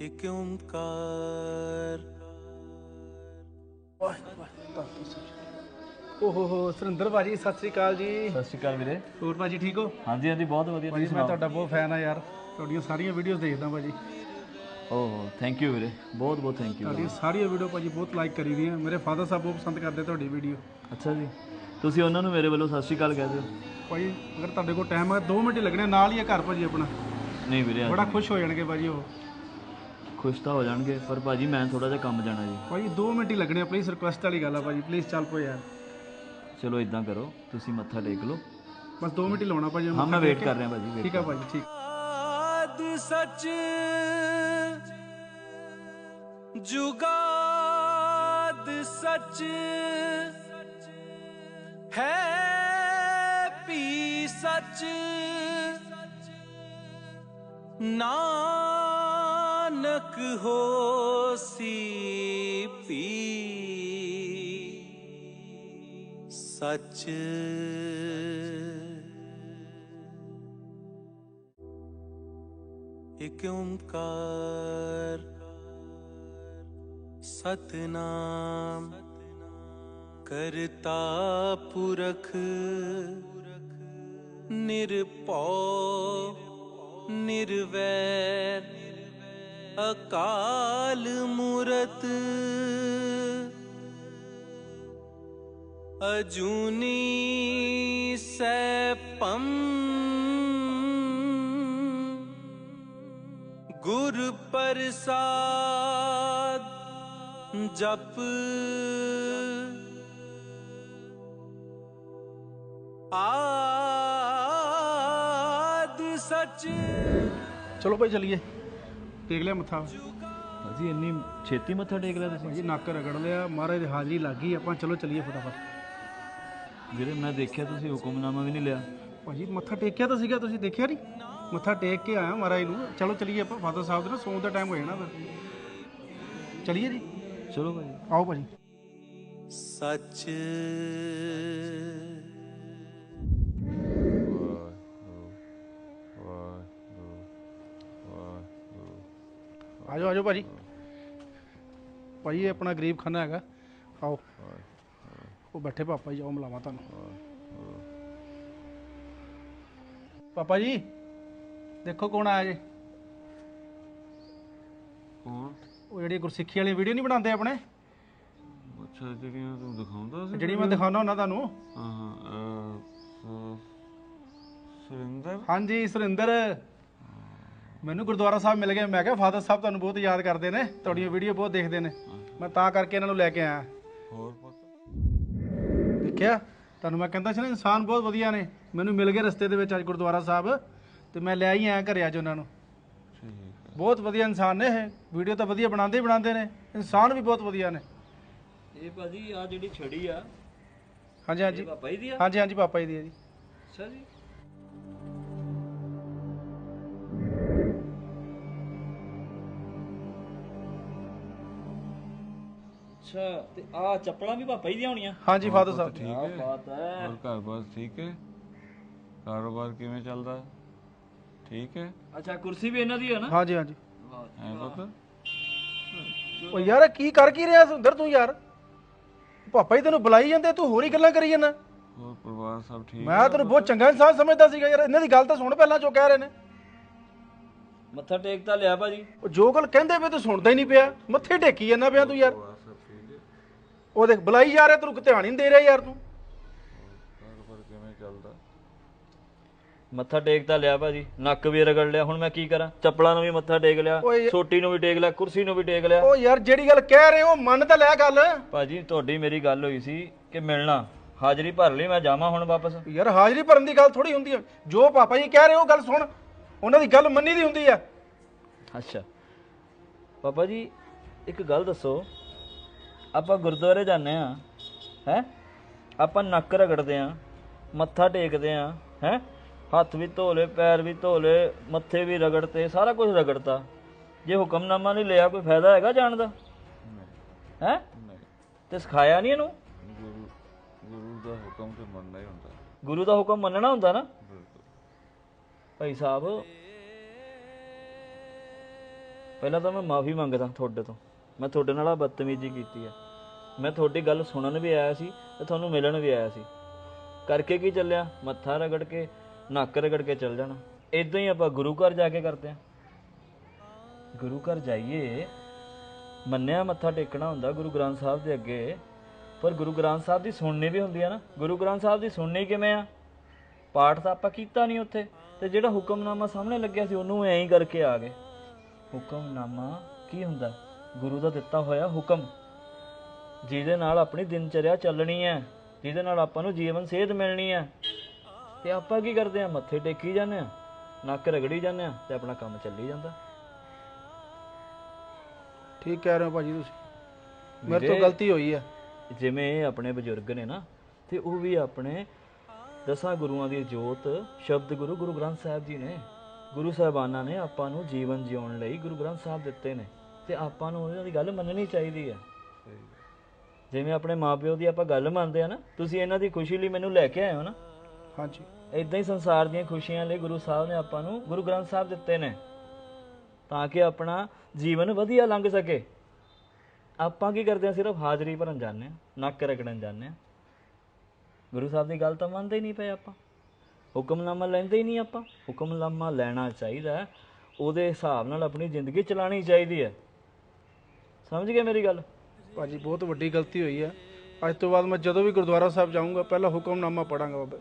ਇੱਕ ਓੰਕਾਰ। ਓਹੋ ਹੋ ਸੁਰਿੰਦਰ ਭਾਜੀ ਸਤਿ ਸ੍ਰੀ ਅਕਾਲ ਜੀ। ਸਤਿ ਸ਼੍ਰੀ ਅਕਾਲ ਵੀਰੇ। ਹੋਰ ਭਾਜੀ ਠੀਕ ਹੋ? ਹਾਂਜੀ ਹਾਂਜੀ ਬਹੁਤ ਵਧੀਆ ਭਾਜੀ ਮੈਂ ਤੁਹਾਡਾ ਬਹੁਤ ਫੈਨ ਆ ਯਾਰ। ਤੁਹਾਡੀਆਂ ਸਾਰੀਆਂ ਵੀਡੀਓਜ਼ ਦੇਖਦਾ ਭਾਜੀ। ਓਹ ਥੈਂਕ ਯੂ ਵੀਰੇ। ਬਹੁਤ ਬਹੁਤ ਥੈਂਕ ਯੂ ਤੁਹਾਡੀਆਂ ਸਾਰੀਆਂ ਵੀਡੀਓ ਭਾਜੀ ਬਹੁਤ ਲਾਈਕ ਕਰੀ ਦੀਆਂ। ਮੇਰੇ ਫਾਦਰ ਸਾਹਿਬ ਬਹੁਤ ਪਸੰਦ ਕਰਦੇ ਤੁਹਾਡੀ ਵੀਡੀਓ ਅੱਛਾ ਜੀ। ਤੁਸੀਂ ਉਹਨਾਂ ਨੂੰ ਮੇਰੇ ਵੱਲੋਂ ਸਤਿ ਸ਼੍ਰੀ ਅਕਾਲ ਕਹਿ ਦਿਓ। ਭਾਜੀ ਅਗਰ ਤੁਹਾਡੇ ਕੋਲ ਟਾਈਮ ਹੈ 2 ਮਿੰਟ ਹੀ ਲੱਗਣੇ ਨਾਲ ਹੀ ਹੈ ਘਰ ਭਾਜੀ ਆਪਣਾ। ਨਹੀਂ ਵੀਰੇ ਬੜਾ ਖੁਸ਼ ਹੋ ਜਾਣਗੇ ਭਾਜੀ ਉਹ। ਖੁਸ਼ ਤਾਂ ਹੋ ਜਾਣਗੇ ਪਰ ਭਾਜੀ ਮੈਂ ਥੋੜਾ ਜਿਹਾ ਕੰਮ ਜਾਣਾ ਜੀ। ਭਾਜੀ 2 ਮਿੰਟ ਹੀ ਲੱਗਣੇ ਪਲੀਜ਼ ਰਿਕੁਐਸਟ ਵਾਲੀ ਗੱਲ ਆ ਭਾਜੀ ਪਲੀਜ਼ ਚੱਲ ਪੋ ਯਾਰ। ਚਲੋ ਇਦਾਂ ਕਰੋ ਤੁਸੀਂ ਮੱਥਾ ਟੇਕ ਲਓ। ਬਸ 2 ਮਿੰਟ ਹੀ ਲਾਉਣਾ ਭਾਜੀ ਹਾਂ ਮੈਂ ਵੇਟ ਕਰ ਰਿਹਾ ਭਾਜੀ wait ਠੀਕ ਆ ਭਾਜੀ ਠੀਕ। ਆਦ ਸੱਚ ਜੁਗਾਦ ਸੱਚ ਹੈ ਪੀ ਸੱਚ। ਨਾਨਕ ਹੋਸੀ ਪੀ। ਸੱਚ। ਇੱਕ ਓੰਕਾਰ। ਸਤਨਾਮ। ਕਰਤਾ ਪੁਰਖ। ਨਿਰਭਉ। ਨਿਰਵੈਰ। ਅਕਾਲ ਮੂਰਤ। ਅਜੂਨੀ ਸੈਭੰ। ਗੁਰ ਪ੍ਰਸਾਦ ਜਪ। ਆਦ ਸੱਚ। ਚਲੋ ਭਾਈ ਚਲੀਏ। ਟੇਕ ਲਿਆ ਮੱਥਾ? ਭਾਜੀ ਇੰਨੀ ਛੇਤੀ ਮੱਥਾ ਟੇਕ ਲਿਆ ਤੁਸੀਂ? ਭਾਜੀ ਨੱਕ ਰਗੜ ਲਿਆ। ਮਹਾਰਾਜ ਦੀ ਹਾਜ਼ਰੀ ਲੱਗ ਗਈ। ਆਪਾਂ ਚਲੋ ਚਲੀਏ ਫਟਾਫਟ। ਵੀਰੇ ਮੈਂ ਦੇਖਿਆ ਤੁਸੀਂ ਹੁਕਮਨਾਮਾ ਵੀ ਨਹੀਂ ਲਿਆ। ਭਾਜੀ ਮੱਥਾ ਟੇਕਿਆ ਤਾਂ ਸੀਗਾ ਤੁਸੀਂ ਦੇਖਿਆ ਨਹੀਂ? ਮੱਥਾ ਟੇਕ ਕੇ ਆਇਆ ਮਹਾਰਾਜ ਨੂੰ। ਚਲੋ ਚਲੀਏ ਆਪਾਂ ਫਾਦਰ ਸਾਹਿਬ ਦੇ ਨਾ ਸੌਣ ਦਾ ਟਾਈਮ ਹੋ ਜਾਣਾ ਫਿਰ। ਚਲੀਏ ਜੀ। ਚਲੋ ਭਾਜੀ। ਆਓ ਭਾਜੀ। ਸੱਚ ਆਜੋ ਆਜੋ ਭਾਜੀ। ਭਾਜੀ ਇਹ ਆਪਣਾ ਗਰੀਬ ਖਾਨਾ ਹੈਗਾ। ਆਓ। ਉਹ ਬੈਠੇ ਪਾਪਾ ਜੀ ਆਓ ਮਿਲਾਵਾਂ ਤੁਹਾਨੂੰ। ਪਾਪਾ ਜੀ ਦੇਖੋ ਕੌਣ ਆਇਆ ਜੀ। ਕੌਣ? ਉਹ ਜਿਹੜੀ ਗੁਰਸਿੱਖੀ ਵਾਲੀ ਵੀਡੀਓ ਨਹੀਂ ਬਣਾਉਂਦੇ ਆਪਣੇ? ਅੱਛਾ ਜਿਹੜੀਆਂ ਤੂੰ ਦਿਖਾਉਂਦਾ ਸੀ ਜਿਹੜੀ ਮੈਂ ਦਿਖਾਉਣਾ ਹੁੰਦਾ ਤੁਹਾਨੂੰ। ਹਾਂ ਹਾਂ ਅਹ, ਸ- ਸੁਰਿੰਦਰ? ਹਾਂਜੀ ਸੁਰਿੰਦਰ। ਮੈਨੂੰ ਗੁਰਦੁਆਰਾ ਸਾਹਿਬ ਮਿਲ ਗਏ। ਮੈਂ ਕਿਹਾ ਫਾਦਰ ਸਾਹਿਬ ਤੁਹਾਨੂੰ ਬਹੁਤ ਯਾਦ ਕਰਦੇ ਨੇ ਤੁਹਾਡੀਆਂ ਵੀਡੀਓ ਬਹੁਤ ਦੇਖਦੇ ਨੇ। ਮੈਂ ਤਾਂ ਕਰਕੇ ਇਹਨਾਂ ਨੂੰ ਲੈ ਕੇ ਆਇਆ। ਹੋਰ ਪਤਾ। ਦੇਖਿਆ? ਤੁਹਾਨੂੰ ਮੈਂ ਕਹਿੰਦਾ ਸੀ ਨਾ ਇਨਸਾਨ ਬਹੁਤ ਵਧੀਆ ਨੇ। ਮੈਨੂੰ ਮਿਲ ਗਏ ਰਸਤੇ ਦੇ ਵਿੱਚ ਅੱਜ ਗੁਰਦੁਆਰਾ ਸਾਹਿਬ ਤੇ ਮੈਂ ਲੈ ਹੀ ਆਇਆ ਘਰੇ ਅੱਜ ਉਹਨਾਂ ਨੂੰ। ਠੀਕ ਬਹੁਤ ਵਧੀਆ ਇਨਸਾਨ ਨੇ ਇਹ। ਵੀਡੀਓ ਤਾਂ ਵਧੀਆ ਬਣਾਉਂਦੇ ਹੀ ਬਣਾਉਂਦੇ ਨੇ। ਇਨਸਾਨ ਵੀ ਬਹੁਤ ਵਧੀਆ ਨੇ। ਇਹ ਭਾਜੀ ਆ ਜਿਹੜੀ ਛੜੀ ਆ ਹਾਂਜੀ ਹਾਂਜੀ। ਪਾਪਾ ਜੀ ਦੀ ਆ? ਹਾਂਜੀ ਹਾਂਜੀ ਪਾਪਾ ਜੀ ਦੀ ਹੈ ਜੀ। ਅੱਛਾ ਜੀ। ਅੱਛਾ ਤੇ ਆ ਚੱਪਲਾਂ ਵੀ ਪਾਪਾ ਜੀ ਦੀਆਂ ਹੋਣੀਆਂ? ਹਾਂਜੀ ਫਾਦਰ ਸਾਹਿਬ। ਠੀਕ ਹੈ। ਬਾਤ ਹੈ। ਹੋਰ ਘਰ ਬਾਰ ਠੀਕ ਹੈ? ਕਾਰੋਬਾਰ ਕਿਵੇਂ ਚੱਲਦਾ? ਠੀਕ ਹੈ? ਅੱਛਾ ਕੁਰਸੀ ਵੀ ਇਹਨਾਂ ਦੀ ਹੈ ਨਾ? ਹਾਂਜੀ ਹਾਂਜੀ। ਐ ਪਤਾ? ਉਹ ਯਾਰ ਕੀ ਕਰ ਕੀ ਰਿਹਾ ਸੁੰਦਰ ਤੂੰ ਯਾਰ? ਪਾਪਾ ਜੀ ਤੈਨੂੰ ਬੁਲਾਈ ਜਾਂਦੇ ਤੂੰ ਹੋਰ ਹੀ ਗੱਲਾਂ ਕਰੀ ਜਾਂਦਾ। ਹੋਰ ਪਰਿਵਾਰ ਸਭ ਠੀਕ ਮੈਂ ਤੈਨੂੰ ਬਹੁਤ ਚੰਗਾ ਇਨਸਾਨ ਸਮਝਦਾ ਸੀਗਾ ਯਾਰ ਇਹਨਾਂ ਦੀ ਗੱਲ ਤਾਂ ਸੁਣ ਪਹਿਲਾਂ ਜੋ ਕਹਿ ਰਹੇ ਨੇ। ਮੱਥਾ ਟੇਕ ਤਾਂ ਲਿਆ ਭਾਜੀ। ਉਹ ਜੋ ਗੱਲ ਕਹਿੰਦੇ ਪਏ ਤੂੰ ਸੁਣਦਾ ਹੀ ਨਹੀਂ ਪਿਆ। ਮੱਥੇ ਟੇਕੀ ਜਾਂਦਾ ਪਿਆ ਤੂੰ ਯਾਰ ਪਰਿਵਾਰ ਸਭ ਠੀਕ ਹੈ ਉਹ ਦੇਖ ਬੁਲਾਈ ਜਾ ਰਿਹਾ ਤੈਨੂੰ ਧਿਆਨ ਹੀ ਨਹੀਂ ਦੇ ਰਿਹਾ ਯਾਰ ਤੂੰ। ਕਾਰੋਬਾਰ ਕਿਵੇਂ ਚੱਲਦਾ ਮੱਥਾ ਟੇਕ ਤਾਂ ਲਿਆ ਭਾਜੀ ਨੱਕ ਵੀ ਰਗੜ ਲਿਆ ਹੁਣ ਮੈਂ ਕੀ ਕਰਾਂ? ਚੱਪਲਾਂ ਨੂੰ ਵੀ ਮੱਥਾ ਟੇਕ ਲਿਆ ਓਏ ਛੋਟੀ ਨੂੰ ਵੀ ਟੇਕ ਲਿਆ ਕੁਰਸੀ ਨੂੰ ਵੀ ਟੇਕ ਲਿਆ। ਉਹ ਯਾਰ ਜਿਹੜੀ ਗੱਲ ਕਹਿ ਰਹੇ ਹੋ ਮੰਨ ਤਾਂ ਲੈ ਗੱਲ। ਭਾਜੀ ਤੁਹਾਡੀ ਮੇਰੀ ਗੱਲ ਹੋਈ ਸੀ ਕਿ ਮਿਲਣਾ ਹਾਜ਼ਰੀ ਭਰ ਲਈ ਮੈਂ ਜਾਵਾਂ ਹੁਣ ਵਾਪਸ। ਯਾਰ ਹਾਜ਼ਰੀ ਭਰਨ ਦੀ ਗੱਲ ਥੋੜੀ ਹੁੰਦੀ ਹੈ ਜੋ ਪਾਪਾ ਜੀ ਕਹਿ ਰਹੇ ਹੋ ਗੱਲ ਸੁਣ। ਉਹਨਾਂ ਦੀ ਗੱਲ ਮੰਨੀ ਦੀ ਹੁੰਦੀ ਆ। ਅੱਛਾ। ਪਾਪਾ ਜੀ ਇੱਕ ਗੱਲ ਦੱਸੋ ਆਪਾਂ ਗੁਰਦੁਆਰੇ ਜਾਂਦੇ ਆ ਹੈ? ਆਪਾਂ ਨੱਕ ਰਗੜਦੇ ਆ ਮੱਥਾ ਟੇਕਦੇ ਆ ਹੈ? ਹੱਥ ਵੀ ਧੋ ਲਏ ਪੈਰ ਵੀ ਧੋ ਲਏ ਮੱਥੇ ਵੀ ਰਗੜਤੇ ਸਾਰਾ ਕੁਝ ਰਗੜਤਾ। ਜੇ ਹੁਕਮਨਾਮਾ ਨਹੀਂ ਲਿਆ ਕੋਈ ਫਾਇਦਾ ਹੈਗਾ ਜਾਣ ਦਾ? ਹੈ? ਤੇ ਸਿਖਾਇਆ ਨਹੀਂ ਇਹਨੂੰ? ਗੁਰੂ ਗੁਰੂ ਦਾ ਹੁਕਮ ਤੇ ਮੰਨਣਾ ਹੀ ਹੁੰਦਾ। ਗੁਰੂ ਦਾ ਹੁਕਮ ਮੰਨਣਾ ਹੁੰਦਾ ਨਾ? ਭਾਈ ਸਾਹਿਬ ਪਹਿਲਾਂ ਤਾਂ ਮੈਂ ਮਾਫੀ ਮੰਗਦਾ ਤੁਹਾਡੇ ਤੋਂ। ਮੈਂ ਤੁਹਾਡੇ ਨਾਲ ਆ ਬਦਤਮੀਜ਼ੀ ਕੀਤੀ ਆ ਮੈਂ ਤੁਹਾਡੀ ਗੱਲ ਸੁਣਨ ਵੀ ਆਇਆ ਸੀ ਤੇ ਤੁਹਾਨੂੰ ਮਿਲਣ ਵੀ ਆਇਆ ਸੀ। ਕਰਕੇ ਕੀ ਚੱਲਿਆ? ਮੱਥਾ ਰਗੜ ਕੇ, ਨੱਕ ਰਗੜ ਕੇ ਚੱਲ ਜਾਣਾ। ਇਦਾਂ ਹੀ ਆਪਾਂ ਗੁਰੂ ਘਰ ਜਾ ਕੇ ਕਰਦੇ ਆ ਗੁਰੂ ਘਰ ਜਾਈਏ, ਮੰਨਿਆ ਮੱਥਾ ਟੇਕਣਾ ਹੁੰਦਾ ਗੁਰੂ ਗ੍ਰੰਥ ਸਾਹਿਬ ਦੇ ਅੱਗੇ। ਪਰ ਗੁਰੂ ਗ੍ਰੰਥ ਸਾਹਿਬ ਦੀ ਸੁਣਨੀ ਵੀ ਹੁੰਦੀ ਆ ਨਾ। ਗੁਰੂ ਗ੍ਰੰਥ ਸਾਹਿਬ ਦੀ ਸੁਣਨੀ ਕਿਵੇਂ ਆ? ਪਾਠ ਤਾਂ ਆਪਾਂ ਕੀਤਾ ਨਹੀਂ ਉੱਥੇ। ਤੇ ਜਿਹੜਾ ਹੁਕਮਨਾਮਾ ਸਾਹਮਣੇ ਲੱਗਿਆ ਸੀ ਉਹਨੂੰ ਐਂ ਹੀ ਕਰਕੇ ਆ ਗਏ। ਹੁਕਮਨਾਮਾ ਕੀ ਹੁੰਦਾ? ਗੁਰੂ ਦਾ ਦਿੱਤਾ ਹੋਇਆ ਹੁਕਮ ਜਿਹਦੇ ਨਾਲ ਆਪਣੀ ਦਿਨਚਰਿਆ ਚੱਲਣੀ ਹੈ ਜਿਹਦੇ ਨਾਲ ਆਪਾਂ ਨੂੰ ਜੀਵਨ ਸੇਧ ਮਿਲਣੀ ਹੈ। ਤੇ ਆਪਾਂ ਕੀ ਕਰਦੇ ਆ ਮੱਥੇ ਟੇਕੀ ਜਾਂਦੇ ਆ ਨੱਕ ਰਗੜੀ ਜਾਂਦੇ ਆ ਤੇ ਆਪਣਾ ਕੰਮ ਚੱਲੀ ਜਾਂਦਾ। ਠੀਕ ਕਹਿ ਰਹੇ ਹੋ ਭਾਜੀ ਤੁਸੀਂ। ਮੇਰੇ ਤੋਂ ਗਲਤੀ ਹੋਈ ਹੈ ਜਿਵੇਂ ਆਪਣੇ ਬਜ਼ੁਰਗ ਨੇ ਨਾ ਤੇ ਉਹ ਵੀ ਆਪਣੇ ਦਸਾਂ ਗੁਰੂਆਂ ਦੀ ਜੋਤ ਸ਼ਬਦ ਗੁਰੂ ਗੁਰੂ ਗ੍ਰੰਥ ਸਾਹਿਬ ਜੀ ਨੇ ਗੁਰੂ ਸਾਹਿਬਾਨਾਂ ਨੇ ਆਪਾਂ ਨੂੰ ਜੀਵਨ ਜਿਉਣ ਲਈ ਗੁਰੂ ਗ੍ਰੰਥ ਸਾਹਿਬ ਦਿੱਤੇ ਨੇ। ਤੇ ਆਪਾਂ ਨੂੰ ਉਹਨਾਂ ਦੀ ਗੱਲ ਮੰਨਣੀ ਚਾਹੀਦੀ ਹੈ। ਜਿਵੇਂ ਆਪਣੇ ਮਾਪਿਓ ਦੀ ਆਪਾਂ ਗੱਲ ਮੰਨਦੇ ਆ ਨਾ ਤੁਸੀਂ ਇਹਨਾਂ ਦੀ ਖੁਸ਼ੀ ਲਈ ਮੈਨੂੰ ਲੈ ਕੇ ਆਏ ਹੋ ਨਾ। ਹਾਂਜੀ। ਇਦਾਂ ਹੀ ਸੰਸਾਰ ਦੀਆਂ ਖੁਸ਼ੀਆਂ ਲਈ ਗੁਰੂ ਸਾਹਿਬ ਨੇ ਆਪਾਂ ਨੂੰ ਗੁਰੂ ਗ੍ਰੰਥ ਸਾਹਿਬ ਦਿੱਤੇ ਨੇ। ਤਾਂ ਕਿ ਆਪਣਾ ਜੀਵਨ ਵਧੀਆ ਲੰਘ ਸਕੇ। ਆਪਾਂ ਕੀ ਕਰਦੇ ਆ ਸਿਰਫ ਹਾਜ਼ਰੀ ਭਰਨ ਜਾਂਦੇ ਆ ਨੱਕ ਰਗੜਨ ਜਾਂਦੇ ਆ। ਗੁਰੂ ਸਾਹਿਬ ਦੀ ਗੱਲ ਤਾਂ ਮੰਨਦੇ ਹੀ ਨਹੀਂ ਪਏ ਆਪਾਂ। ਹੁਕਮਨਾਮਾ ਲੈਂਦੇ ਹੀ ਨਹੀਂ ਆਪਾਂ। ਹੁਕਮਨਾਮਾ ਲੈਣਾ ਚਾਹੀਦਾ। ਉਹਦੇ ਹਿਸਾਬ ਨਾਲ ਆਪਣੀ ਜ਼ਿੰਦਗੀ ਚਲਾਉਣੀ ਚਾਹੀਦੀ ਹੈ। ਸਮਝ ਗਏ ਮੇਰੀ ਗੱਲ? ਭਾਜੀ ਬਹੁਤ ਵੱਡੀ ਗਲਤੀ ਹੋਈ ਹੈ ਅੱਜ ਤੋਂ ਬਾਅਦ ਮੈਂ ਜਦੋਂ ਵੀ ਗੁਰਦੁਆਰਾ ਸਾਹਿਬ ਜਾਊਂਗਾ ਪਹਿਲਾਂ ਹੁਕਮਨਾਮਾ ਪੜਾਂਗਾ ਬਾਬਾ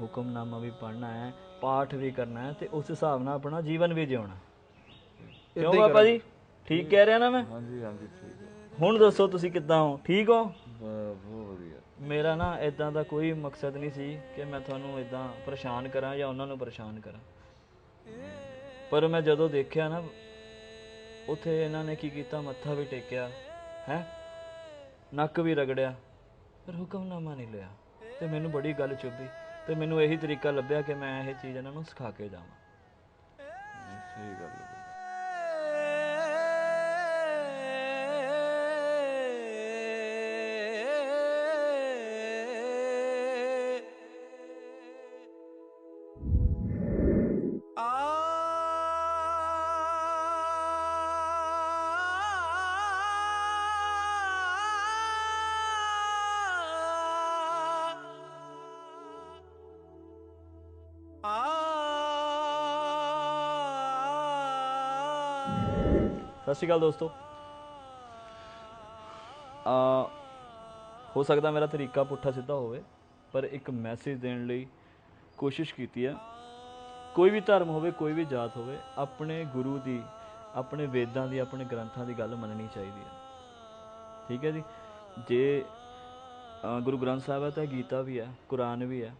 ਹੁਕਮਨਾਮਾ ਵੀ ਪੜ੍ਹਨਾ ਹੈ ਪਾਠ ਵੀ ਕਰਨਾ ਹੈ ਤੇ ਉਸ ਹਿਸਾਬ ਨਾਲ ਆਪਣਾ ਜੀਵਨ ਵੀ ਜਿਉਣਾ ਕਿਉਂ ਬਾਬਾ ਜੀ? ਠੀਕ ਕਹਿ ਰਿਹਾ ਨਾ ਮੈਂ? ਹਾਂਜੀ ਹਾਂਜੀ ਠੀਕ ਹੈ। ਹੁਣ ਦੱਸੋ ਤੁਸੀਂ ਕਿੱਦਾਂ ਹੋ? ਠੀਕ ਹੋ? ਬਹੁਤ ਵਧੀਆ। ਮੇਰਾ ਨਾ ਇਦਾਂ ਦਾ ਕੋਈ ਮਕਸਦ ਨਹੀਂ ਸੀ ਕਿ ਮੈਂ ਤੁਹਾਨੂੰ ਇਦਾਂ ਪਰੇਸ਼ਾਨ ਕਰਾਂ ਜਾਂ ਉਹਨਾਂ ਨੂੰ ਪਰੇਸ਼ਾਨ ਕਰਾਂ। ਪਰ ਮੈਂ ਜਦੋਂ ਦੇਖਿਆ ਨਾ ਉੱਥੇ ਇਹਨਾਂ ਨੇ ਕੀ ਕੀਤਾ? ਮੱਥਾ ਵੀ ਟੇਕਿਆ, ਹੈ? ਨੱਕ ਵੀ ਰਗੜਿਆ, ਪਰ ਹੁਕਮਨਾਮਾ ਨਹੀਂ ਲਿਆ। ਤੇ ਮੈਨੂੰ ਬੜੀ ਗੱਲ ਚੁੱਭੀ ਤੇ ਮੈਨੂੰ ਇਹੀ ਤਰੀਕਾ ਲੱਭਿਆ ਕਿ ਮੈਂ ਇਹ ਚੀਜ਼ ਇਹਨਾਂ ਨੂੰ ਸਿਖਾ ਕੇ ਜਾਵਾਂ। ਸਹੀ ਗੱਲ ਸਤਿ ਸ਼੍ਰੀ ਅਕਾਲ ਦੋਸਤੋ। ਆ ਹੋ ਸਕਦਾ ਮੇਰਾ ਤਰੀਕਾ ਪੁੱਠਾ ਸਿੱਧਾ ਹੋਵੇ, ਪਰ ਇੱਕ ਮੈਸੇਜ ਦੇਣ ਲਈ ਕੋਸ਼ਿਸ਼ ਕੀਤੀ ਹੈ। ਕੋਈ ਵੀ ਧਰਮ ਹੋਵੇ, ਕੋਈ ਵੀ ਜਾਤ ਹੋਵੇ, ਆਪਣੇ ਗੁਰੂ ਦੀ, ਆਪਣੇ ਵੇਦਾਂ ਦੀ, ਆਪਣੇ ਗ੍ਰੰਥਾਂ ਦੀ ਗੱਲ ਮੰਨਣੀ ਚਾਹੀਦੀ ਹੈ। ਠੀਕ ਹੈ ਜੀ? ਜੇ ਗੁਰੂ ਗ੍ਰੰਥ ਸਾਹਿਬ ਹੈ ਤਾਂ ਗੀਤਾ ਵੀ ਹੈ, ਕੁਰਾਨ ਵੀ ਹੈ,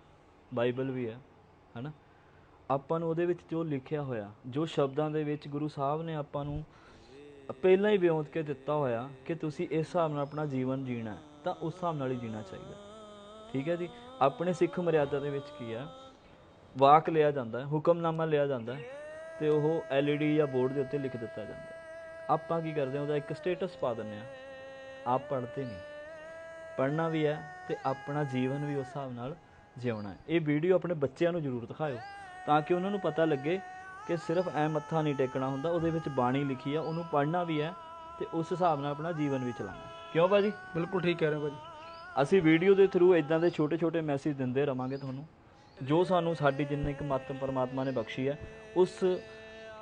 ਬਾਈਬਲ ਵੀ ਹੈ, ਹਨਾ? ਆਪਾਂ ਨੂੰ ਉਹਦੇ ਵਿੱਚ ਜੋ ਲਿਖਿਆ ਹੋਇਆ, ਜੋ ਸ਼ਬਦਾਂ ਦੇ ਵਿੱਚ ਗੁਰੂ ਸਾਹਿਬ ਨੇ ਆਪਾਂ ਨੂੰ ਪਹਿਲਾਂ ਹੀ ਵਿਉਂਤ ਕੇ ਦਿੱਤਾ ਹੋਇਆ ਕਿ ਤੁਸੀਂ ਇਸ ਹਿਸਾਬ ਨਾਲ ਆਪਣਾ ਜੀਵਨ ਜੀਣਾ ਤਾਂ ਉਸ ਹਿਸਾਬ ਨਾਲ ਹੀ ਜੀਣਾ ਚਾਹੀਦਾ ਠੀਕ ਹੈ ਜੀ? ਆਪਣੇ ਸਿੱਖ ਮਰਿਆਦਾ ਦੇ ਵਿੱਚ ਕੀ ਹੈ? ਵਾਕ ਲਿਆ ਜਾਂਦਾ ਹੁਕਮਨਾਮਾ ਲਿਆ ਜਾਂਦਾ ਹੈ ਤੇ ਉਹ ਐਲਈਡੀ ਜਾਂ ਬੋਰਡ ਦੇ ਉੱਤੇ ਲਿਖ ਦਿੱਤਾ ਜਾਂਦਾ ਆਪਾਂ ਕੀ ਕਰਦੇ ਹਾਂ, ਉਹਦਾ ਇੱਕ ਸਟੇਟਸ ਪਾ ਦਿੰਦੇ ਆ ਆਪ ਪੜ੍ਹਦੇ ਨਹੀਂ। ਪੜ੍ਹਨਾ ਵੀ ਹੈ ਤੇ ਆਪਣਾ ਜੀਵਨ ਵੀ ਉਸ ਹਿਸਾਬ ਨਾਲ ਜਿਉਣਾ ਹੈ। ਇਹ ਵੀਡੀਓ ਆਪਣੇ ਬੱਚਿਆਂ ਨੂੰ ਜ਼ਰੂਰ ਦਿਖਾਇਓ, ਤਾਂ ਕਿ ਉਹਨਾਂ ਨੂੰ ਪਤਾ ਲੱਗੇ ਕਿ ਸਿਰਫ ਐ ਮੱਥਾ ਨਹੀਂ ਟੇਕਣਾ ਹੁੰਦਾ ਉਹਦੇ ਵਿੱਚ ਬਾਣੀ ਲਿਖੀ ਆ ਉਹਨੂੰ ਪੜ੍ਹਨਾ ਵੀ ਹੈ ਤੇ ਉਸ ਹਿਸਾਬ ਨਾਲ ਆਪਣਾ ਜੀਵਨ ਵੀ ਚਲਾਉਣਾ ਕਿਉਂ ਭਾਜੀ? ਬਿਲਕੁਲ ਠੀਕ ਕਹਿ ਰਹੇ ਹੋ ਭਾਜੀ। ਅਸੀਂ ਵੀਡੀਓ ਦੇ ਥਰੂ ਇਦਾਂ ਦੇ ਛੋਟੇ-ਛੋਟੇ ਮੈਸੇਜ ਦਿੰਦੇ ਰਵਾਂਗੇ ਤੁਹਾਨੂੰ ਜੋ ਸਾਨੂੰ ਸਾਡੀ ਜਿੰਨੀ ਕੁ ਮੱਤ ਪਰਮਾਤਮਾ ਨੇ ਬਖਸ਼ੀ ਹੈ ਉਸ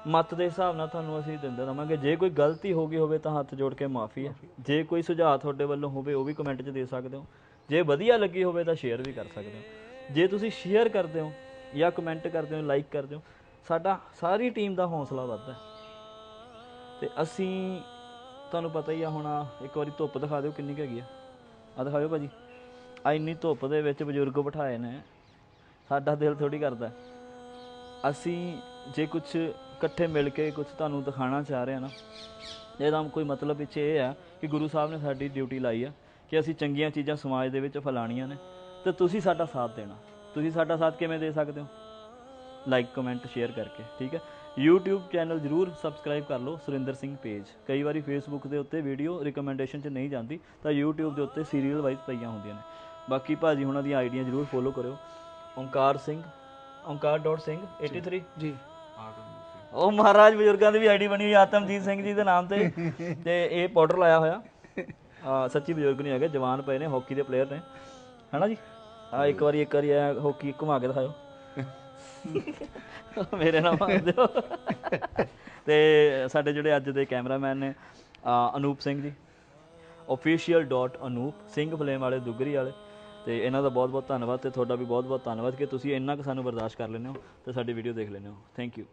ਮੱਤ ਦੇ ਹਿਸਾਬ ਨਾਲ ਤੁਹਾਨੂੰ ਅਸੀਂ ਦਿੰਦੇ ਰਵਾਂਗੇ। ਜੇ ਕੋਈ ਗਲਤੀ ਹੋ ਗਈ ਹੋਵੇ ਤਾਂ ਹੱਥ ਜੋੜ ਕੇ ਮਾਫੀ ਹੈ। ਜੇ ਕੋਈ ਸੁਝਾਅ ਤੁਹਾਡੇ ਵੱਲੋਂ ਹੋਵੇ ਉਹ ਵੀ ਕਮੈਂਟ 'ਚ ਦੇ ਸਕਦੇ ਹੋ। ਜੇ ਵਧੀਆ ਲੱਗੀ ਹੋਵੇ ਤਾਂ ਸ਼ੇਅਰ ਵੀ ਕਰ ਸਕਦੇ ਹੋ। ਜੇ ਤੁਸੀਂ ਸ਼ੇਅਰ ਕਰਦੇ ਹੋ ਜਾਂ ਕਮੈਂਟ ਕਰਦੇ ਹੋ ਲਾਈਕ ਕਰਦੇ ਹੋ ਸਾਡਾ ਸਾਰੀ ਟੀਮ ਦਾ ਹੌਸਲਾ ਵੱਧਦਾ ਹੈ। ਤੇ ਅਸੀਂ, ਤੁਹਾਨੂੰ ਪਤਾ ਹੀ ਆ ਹੁਣ, ਇੱਕ ਵਾਰੀ ਧੁੱਪ ਦਿਖਾ ਦਿਓ ਕਿੰਨੀ ਕੁ ਹੈਗੀ ਆ। ਆ ਦਿਖਾਓ ਭਾਜੀ। ਆ ਇੰਨੀ ਧੁੱਪ ਦੇ ਵਿੱਚ ਬਜ਼ੁਰਗ ਬਿਠਾਏ ਨੇ। ਸਾਡਾ ਦਿਲ ਥੋੜੀ ਕਰਦਾ ਅਸੀਂ ਜੇ ਕੁਝ ਇਕੱਠੇ ਮਿਲ ਕੇ ਕੁਝ ਤੁਹਾਨੂੰ ਦਿਖਾਣਾ ਚਾਹ ਰਹੇ ਹਾਂ ਨਾ, ਇਹਦਾ ਕੋਈ ਮਤਲਬ ਪਿੱਛੇ ਇਹ ਆ ਕਿ ਗੁਰੂ ਸਾਹਿਬ ਨੇ ਸਾਡੀ ਡਿਊਟੀ ਲਾਈ ਆ ਕਿ ਅਸੀਂ ਚੰਗੀਆਂ ਚੀਜ਼ਾਂ ਸਮਾਜ ਦੇ ਵਿੱਚ ਫੈਲਾਣੀਆਂ ਨੇ। ਤੇ ਤੁਸੀਂ ਸਾਡਾ ਸਾਥ ਦੇਣਾ। ਤੁਸੀਂ ਸਾਡਾ ਸਾਥ ਕਿਵੇਂ ਦੇ ਸਕਦੇ ਹੋ? ਲਾਈਕ ਕਮੈਂਟ ਸ਼ੇਅਰ ਕਰਕੇ ਠੀਕ ਹੈ? YouTube ਚੈਨਲ ਜਰੂਰ ਸਬਸਕ੍ਰਾਈਬ ਕਰ ਲਓ ਸੁਰਿੰਦਰ ਸਿੰਘ ਪੇਜ ਕਈ ਵਾਰੀ Facebook ਦੇ ਉੱਤੇ ਵੀਡੀਓ ਰਿਕਮੈਂਡੇਸ਼ਨ 'ਚ ਨਹੀਂ ਜਾਂਦੀ ਤਾਂ YouTube ਦੇ ਉੱਤੇ ਸੀਰੀਅਲ ਵਾਈਜ਼ ਪਈਆਂ ਹੁੰਦੀਆਂ ਨੇ। ਬਾਕੀ ਭਾਜੀ ਹੁਣਾਂ ਦੀਆਂ ਆਈਡੀਆਂ ਜਰੂਰ ਫੋਲੋ ਕਰਿਓ। ਓਂਕਾਰ ਸਿੰਘ ਓਂਕਾਰ ਡਾਟ ਸਿੰਘ 83 ਜੀ। ਉਹ ਮਹਾਰਾਜ ਬਜ਼ੁਰਗਾਂ ਦੀ ਵੀ ਆਈਡੀ ਬਣੀ ਹੋਈ ਆਤਮਜੀਤ ਸਿੰਘ ਜੀ ਦੇ ਨਾਮ ਤੇ। ਤੇ ਇਹ ਪਾਊਡਰ ਲਾਇਆ ਹੋਇਆ। ਆ ਸੱਚੀ ਬਜ਼ੁਰਗ ਨਹੀਂ ਹੈਗੇ ਜਵਾਨ ਪਏ ਨੇ ਹਾਕੀ ਦੇ ਪਲੇਅਰ ਨੇ। ਹਨਾ ਜੀ? ਆ ਇੱਕ ਵਾਰੀ ਇੱਕ ਵਾਰੀ ਆ ਹਾਕੀ ਘੁਮਾ ਕੇ ਦਿਖਾਓ ਮੇਰੇ ਨਾਮ ਮਾਰ ਦਿਓ। ਤੇ ਸਾਡੇ ਜਿਹੜੇ ਅੱਜ ਦੇ ਕੈਮਰਾਮੈਨ ਨੇ ਅਨੂਪ ਸਿੰਘ ਜੀ। official.anup ਸਿੰਘ ਫਲੇਮ ਵਾਲੇ ਦੁਗਰੀ ਵਾਲੇ। ਤੇ ਇਹਨਾਂ ਦਾ ਬਹੁਤ ਬਹੁਤ ਧੰਨਵਾਦ ਤੇ ਤੁਹਾਡਾ ਵੀ ਬਹੁਤ ਬਹੁਤ ਧੰਨਵਾਦ ਕਿ ਤੁਸੀਂ ਇੰਨਾ ਕੁ ਸਾਨੂੰ ਬਰਦਾਸ਼ਤ ਕਰ ਲੈਂਦੇ ਹੋ ਤੇ ਸਾਡੀ ਵੀਡੀਓ ਦੇਖ ਲੈਂਦੇ ਹੋ। Thank you